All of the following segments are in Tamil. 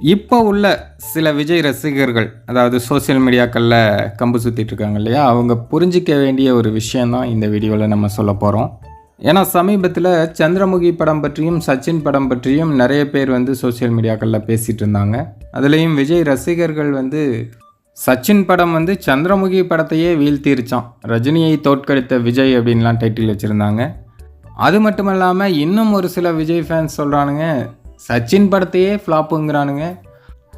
இப்போ உள்ள சில விஜய் ரசிகர்கள் அதாவது சோஷியல் மீடியாக்களில் கம்பு சுற்றிட்டு இருக்காங்க இல்லையா? அவங்க புரிஞ்சிக்க வேண்டிய ஒரு விஷயந்தான் இந்த வீடியோவில் நம்ம சொல்ல போகிறோம் ஏன்னா சமீபத்தில் சந்திரமுகி படம் பற்றியும் சச்சின் படம் பற்றியும் நிறைய பேர் வந்து சோஷியல் மீடியாக்களில் பேசிகிட்டு இருந்தாங்க. அதுலேயும் விஜய் ரசிகர்கள் வந்து சச்சின் படம் வந்து சந்திரமுகி படத்தையே வீழ்த்திருச்சான் ரஜினியை தோற்கடித்த விஜய் அப்படின்லாம் டைட்டில் வச்சுருந்தாங்க. அது மட்டும் இல்லாமல் இன்னும் ஒரு சில விஜய் ஃபேன்ஸ் சொல்கிறானுங்க சச்சின் படத்தையே ஃப்ளாப்புங்கிறானுங்க.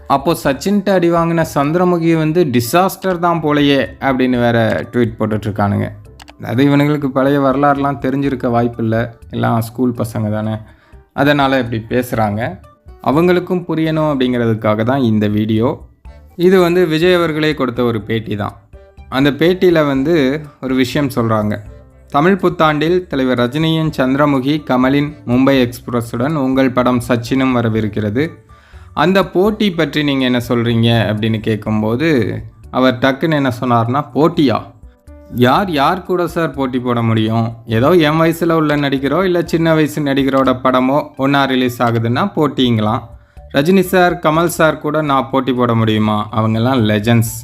அப்போது சச்சின்ட்ட அடி வாங்கின சந்திரமுகி வந்து டிசாஸ்டர் தான் போலையே அப்படின்னு வேற ட்வீட் போட்டுட்ருக்கானுங்க. அது இவனுங்களுக்கு பழைய வரலாறுலாம் தெரிஞ்சிருக்க வாய்ப்பில்லை. எல்லாம் ஸ்கூல் பசங்க தானே. அதனால் இப்படி பேசுகிறாங்க அவங்களுக்கும் புரியணும் அப்படிங்கிறதுக்காக தான் இந்த வீடியோ. இது வந்து விஜய் அவர்களே கொடுத்த ஒரு பேட்டி தான். அந்த பேட்டியில் வந்து ஒரு விஷயம் சொல்கிறாங்க தமிழ் புத்தாண்டில் தலைவர் ரஜினியின் சந்திரமுகி கமலின் மும்பை எக்ஸ்பிரஸுடன் உங்கள் படம் சச்சினும் வரவிருக்கிறது. அந்த போட்டி பற்றி நீங்கள் என்ன சொல்கிறீங்க அப்படின்னு கேட்கும்போது அவர் டக்குன்னு என்ன சொன்னார்னா போட்டியா? யார் யார் கூட சார் போட்டி போட முடியும்? ஏதோ என் வயசில் உள்ள நடிகரோ இல்லை சின்ன வயசு நடிகரோட படமோ ஒன்றா ரிலீஸ் ஆகுதுன்னா போட்டிங்களாம். ரஜினி சார் கமல் சார் கூட நான் போட்டி போட முடியுமா? அவங்கெல்லாம் லெஜண்ட்ஸ்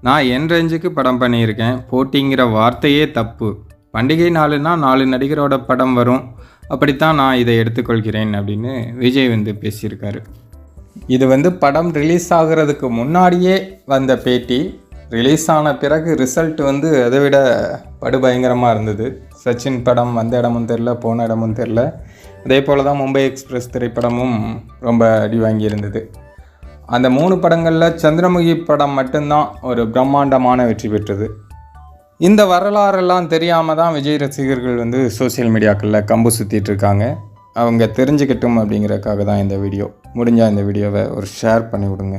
நான் என் ரேஞ்சுக்கு படம் பண்ணியிருக்கேன். போட்டிங்கிற வார்த்தையே தப்பு. பண்டிகை நாளுனா நாலு நடிகரோட படம் வரும். அப்படித்தான் நான் இதை எடுத்துக்கொள்கிறேன் அப்படின்னு விஜய் வந்து பேசியிருக்காரு. இது வந்து படம் ரிலீஸ் ஆகிறதுக்கு முன்னாடியே வந்த பேட்டி. ரிலீஸ் ஆன பிறகு ரிசல்ட் வந்து அதை விட படுபயங்கரமாக இருந்தது. சச்சின் படம் வந்த இடமும் தெரில போன இடமும் தெரில அதே போல் தான் மும்பை எக்ஸ்பிரஸ் திரைப்படமும் ரொம்ப அடி வாங்கியிருந்தது. அந்த மூணு படங்களில் சந்திரமுகி படம் மட்டும்தான் ஒரு பிரம்மாண்டமான வெற்றி பெற்றது. இந்த வரலாறெல்லாம் தெரியாமல் தான் விஜய் ரசிகர்கள் வந்து சோஷியல் மீடியாக்களில் கம்பு சுற்றிட்டு இருக்காங்க. அவங்க தெரிஞ்சுக்கட்டும் அப்படிங்கிறதுக்காக தான் இந்த வீடியோ. முடிஞ்சால் இந்த வீடியோவை ஒரு ஷேர் பண்ணி விடுங்க